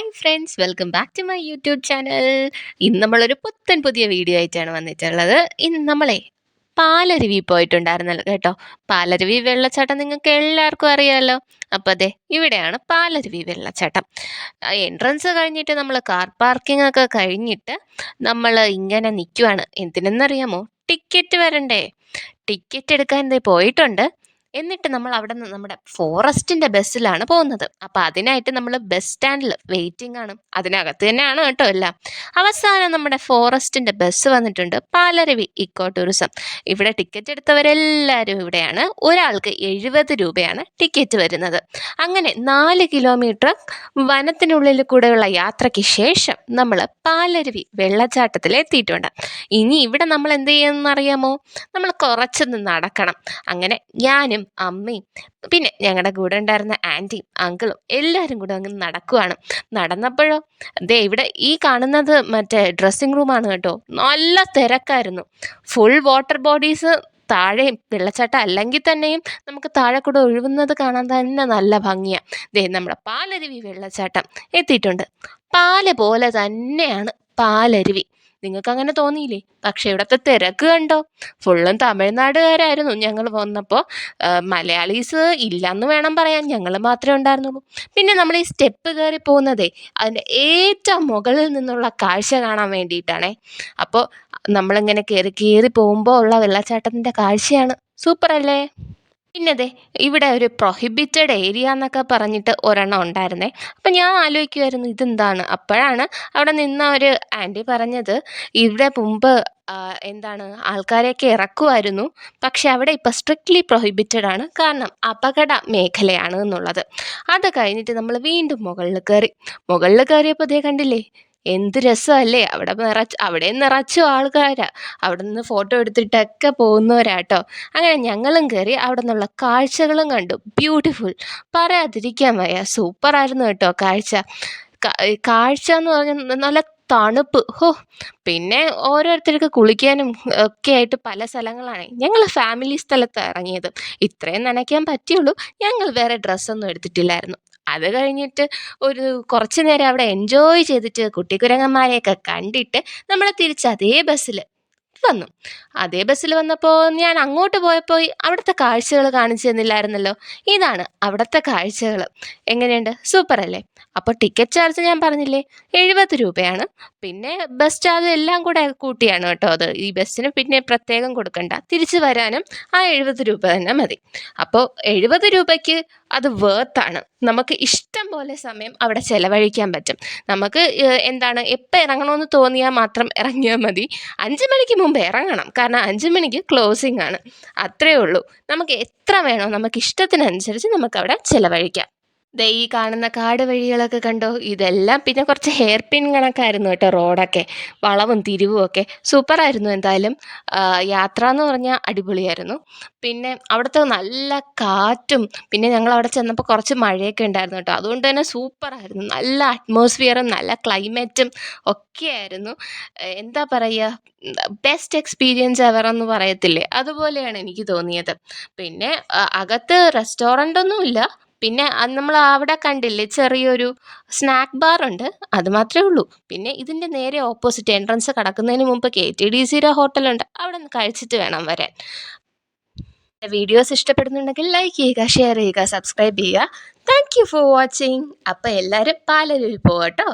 Hi friends welcome back to my YouTube channel ഇന്ന് നമ്മളൊരു പുത്തൻ പുതിയ വീഡിയോ ആയിട്ടാണ് വന്നിട്ടുള്ളത്. ഇന്ന് നമ്മളെ പാലരുവി പോയിട്ടുണ്ടായിരുന്നല്ലോ കേട്ടോ. പാലരുവി വെള്ളച്ചാട്ടം നിങ്ങൾക്ക് എല്ലാവർക്കും അറിയാമല്ലോ അപ്പോൾ അതെ ഇവിടെയാണ് പാലരുവി വെള്ളച്ചാട്ടം. എൻട്രൻസ് കഴിഞ്ഞിട്ട് നമ്മൾ കാർ പാർക്കിംഗ് ഒക്കെ കഴിഞ്ഞിട്ട് നമ്മൾ ഇങ്ങനെ നിൽക്കുവാണ് എന്തിനെന്നറിയാമോ? ടിക്കറ്റ് വരണ്ടേ. ടിക്കറ്റ് എടുക്കാൻ പോയിട്ടുണ്ട്. എന്നിട്ട് നമ്മൾ അവിടെ നിന്ന് നമ്മുടെ ഫോറസ്റ്റിന്റെ ബസ്സിലാണ് പോകുന്നത്. അപ്പൊ അതിനായിട്ട് നമ്മൾ ബസ് സ്റ്റാൻഡിൽ വെയിറ്റിംഗ് ആണ്. അതിനകത്ത് തന്നെയാണ് കേട്ടോ എല്ലാം. അവസാനം നമ്മുടെ ഫോറസ്റ്റിന്റെ ബസ് വന്നിട്ടുണ്ട്. പാലരവി ഇക്കോ ടൂറിസം ഇവിടെ ടിക്കറ്റ് എടുത്തവരെല്ലാവരും ഇവിടെയാണ്. ഒരാൾക്ക് എഴുപത് രൂപയാണ് ടിക്കറ്റ് വരുന്നത്. അങ്ങനെ നാല് കിലോമീറ്റർ വനത്തിനുള്ളിൽ കൂടെയുള്ള യാത്രയ്ക്ക് ശേഷം നമ്മൾ പാലരുവി വെള്ളച്ചാട്ടത്തിൽ എത്തിയിട്ടുണ്ട്. ഇനി ഇവിടെ നമ്മൾ എന്ത് ചെയ്യുന്നറിയാമോ നമ്മൾ കുറച്ചൊന്ന് നടക്കണം. അങ്ങനെ ഞാനും അമ്മയും പിന്നെ ഞങ്ങളുടെ കൂടെ ഉണ്ടായിരുന്ന ആന്റിയും അങ്കിളും എല്ലാവരും കൂടെ അങ്ങ് നടക്കുവാണ്. നടന്നപ്പോഴോ ദേ ഇവിടെ ഈ കാണുന്നത് മറ്റേ ഡ്രസ്സിങ് റൂമാണ് കേട്ടോ. നല്ല തിരക്കായിരുന്നു. ഫുൾ വാട്ടർ ബോഡീസ് താഴെയും വെള്ളച്ചാട്ടം അല്ലെങ്കിൽ തന്നെയും നമുക്ക് താഴെ കൂടെ ഒഴുകുന്നത് കാണാൻ തന്നെ നല്ല ഭംഗിയാണ് ദേ നമ്മുടെ പാലരുവി വെള്ളച്ചാട്ടം എത്തിയിട്ടുണ്ട്. പാൽ പോലെ തന്നെയാണ് പാലരുവി. നിങ്ങൾക്ക് അങ്ങനെ തോന്നിയില്ലേ? പക്ഷേ ഇവിടുത്തെ തിരക്ക് കണ്ടോ? ഫുള്ളും തമിഴ്നാടുകാരായിരുന്നു. ഞങ്ങൾ വന്നപ്പോൾ മലയാളീസ് ഇല്ലെന്ന് വേണം പറയാൻ. ഞങ്ങൾ മാത്രമേ ഉണ്ടായിരുന്നുള്ളൂ. പിന്നെ നമ്മൾ ഈ സ്റ്റെപ്പ് കയറി പോകുന്നതേ അതിന്റെ ഏറ്റവും മുകളിൽ നിന്നുള്ള കാഴ്ച കാണാൻ വേണ്ടിയിട്ടാണേ. അപ്പോൾ നമ്മളിങ്ങനെ കയറി കയറി പോകുമ്പോൾ ഉള്ള വെള്ളച്ചാട്ടത്തിന്റെ കാഴ്ചയാണ്. സൂപ്പർ അല്ലേ പിന്നെ ദേ ഇവിടെ ഒരു പ്രൊഹിബിറ്റഡ് ഏരിയ എന്നൊക്കെ പറഞ്ഞിട്ട് ഒരെണ്ണം ഉണ്ടായിരുന്നേ. അപ്പം ഞാൻ ആലോചിക്കുമായിരുന്നു ഇതെന്താണ്? അപ്പോഴാണ് അവിടെ നിന്ന ഒരു ആന്റി പറഞ്ഞത് ഇവിടെ മുമ്പ് എന്താണ് ആൾക്കാരെയൊക്കെ ഇറക്കുമായിരുന്നു പക്ഷെ അവിടെ ഇപ്പോൾ സ്ട്രിക്ട്ലി പ്രൊഹിബിറ്റഡ് ആണ്. കാരണം അപകട മേഖലയാണ് എന്നുള്ളത്. അത് കഴിഞ്ഞിട്ട് നമ്മൾ വീണ്ടും മുകളിൽ കയറി. മുകളിൽ കയറിയപ്പോൾ ഇതേ കണ്ടില്ലേ എന്ത് രസമല്ലേ? അവിടെ നിറച്ച് അവിടെ നിറച്ചു ആൾക്കാരാ. അവിടെ നിന്ന് ഫോട്ടോ എടുത്തിട്ടൊക്കെ പോകുന്നവരാട്ടോ. അങ്ങനെ ഞങ്ങളും കയറി അവിടെ നിന്നുള്ള കാഴ്ചകളും കണ്ടു. ബ്യൂട്ടിഫുൾ പറയാതിരിക്കാൻ വയ്യ. സൂപ്പറായിരുന്നു കേട്ടോ കാഴ്ച. കാഴ്ച എന്ന് പറഞ്ഞാൽ നല്ല തണുപ്പ്. ഹോ പിന്നെ ഓരോരുത്തർക്ക് കുളിക്കാനും ഒക്കെ ആയിട്ട് പല സ്ഥലങ്ങളാണ്. ഞങ്ങൾ ഫാമിലി സ്ഥലത്ത് ഇറങ്ങിയത്. ഇത്രയും നനയ്ക്കാൻ പറ്റിയുള്ളൂ. ഞങ്ങൾ വേറെ ഡ്രസ്സൊന്നും എടുത്തിട്ടില്ലായിരുന്നു. അത് കഴിഞ്ഞിട്ട് ഒരു കുറച്ച് നേരം അവിടെ എൻജോയ് ചെയ്തിട്ട് കുട്ടിക്കുരങ്ങന്മാരെയൊക്കെ കണ്ടിട്ട് നമ്മൾ തിരിച്ച് അതേ ബസ്സിൽ വന്നു. അതേ ബസ്സിൽ വന്നപ്പോൾ ഞാൻ അങ്ങോട്ട് പോയപ്പോൾ അവിടുത്തെ കാഴ്ചകൾ കാണിച്ചു തന്നില്ലായിരുന്നല്ലോ. ഇതാണ് അവിടുത്തെ കാഴ്ചകൾ. എങ്ങനെയുണ്ട്? സൂപ്പർ അല്ലേ അപ്പോൾ ടിക്കറ്റ് ചാർജ് ഞാൻ പറഞ്ഞില്ലേ? എഴുപത് രൂപയാണ്. പിന്നെ ബസ് ചാർജ് എല്ലാം കൂടെ കൂട്ടിയാണ് കേട്ടോ അത്. ഈ ബസ്സിന് പിന്നെ പ്രത്യേകം കൊടുക്കണ്ട. തിരിച്ചു വരാനും ആ എഴുപത് രൂപ തന്നെ മതി. അപ്പോൾ എഴുപത് രൂപയ്ക്ക് അത് വേർത്താണ് നമുക്ക് ഇഷ്ടം പോലെ സമയം അവിടെ ചിലവഴിക്കാൻ പറ്റും. നമുക്ക് എന്താണ് എപ്പോൾ ഇറങ്ങണമെന്ന് തോന്നിയാൽ മാത്രം ഇറങ്ങിയാൽ മതി. അഞ്ച് മണിക്ക് മുമ്പ് ഇറങ്ങണം. കാരണം അഞ്ച് മണിക്ക് ക്ലോസിംഗ് ആണ്. അത്രയേ ഉള്ളൂ. നമുക്ക് എത്ര വേണോ നമുക്ക് ഇഷ്ടത്തിനനുസരിച്ച് നമുക്ക് അവിടെ ചിലവഴിക്കാം. ദേ ഈ കാണുന്ന കാട് വഴികളൊക്കെ കണ്ടോ? ഇതെല്ലാം പിന്നെ കുറച്ച് ഹെയർ പിൻ കണക്കായിരുന്നു കേട്ടോ റോഡൊക്കെ വളവും തിരിവും ഒക്കെ. സൂപ്പറായിരുന്നു എന്തായാലും. യാത്ര എന്ന് പറഞ്ഞാൽ അടിപൊളിയായിരുന്നു. പിന്നെ അവിടുത്തെ നല്ല കാറ്റും പിന്നെ ഞങ്ങൾ അവിടെ ചെന്നപ്പോൾ കുറച്ച് മഴയൊക്കെ ഉണ്ടായിരുന്നു കേട്ടോ. അതുകൊണ്ട് തന്നെ സൂപ്പറായിരുന്നു. നല്ല അറ്റ്മോസ്ഫിയറും നല്ല ക്ലൈമറ്റും ഒക്കെയായിരുന്നു. എന്താ പറയുക ബെസ്റ്റ് എക്സ്പീരിയൻസ് എവർ എന്ന് പറയത്തില്ലേ? അതുപോലെയാണ് എനിക്ക് തോന്നിയത്. പിന്നെ അകത്ത് റെസ്റ്റോറന്റ് ഒന്നുമില്ല. പിന്നെ അത് നമ്മൾ അവിടെ കണ്ടില്ലേ ചെറിയൊരു സ്നാക്ക് ബാർ ഉണ്ട് അത് മാത്രമേ ഉള്ളൂ. പിന്നെ ഇതിന്റെ നേരെ ഓപ്പോസിറ്റ് എൻട്രൻസ് കടക്കുന്നതിന് മുമ്പ് കെ ടി ഡി സിയുടെ ഹോട്ടലുണ്ട് അവിടെ നിന്ന് കഴിച്ചിട്ട് വേണം വരാൻ. വീഡിയോസ് ഇഷ്ടപ്പെടുന്നുണ്ടെങ്കിൽ ലൈക്ക് ചെയ്യുക ഷെയർ ചെയ്യുക സബ്സ്ക്രൈബ് ചെയ്യുക. താങ്ക് യു ഫോർ വാച്ചിങ് അപ്പോൾ എല്ലാവരും പാലരുവിൽ പോവാട്ടോ.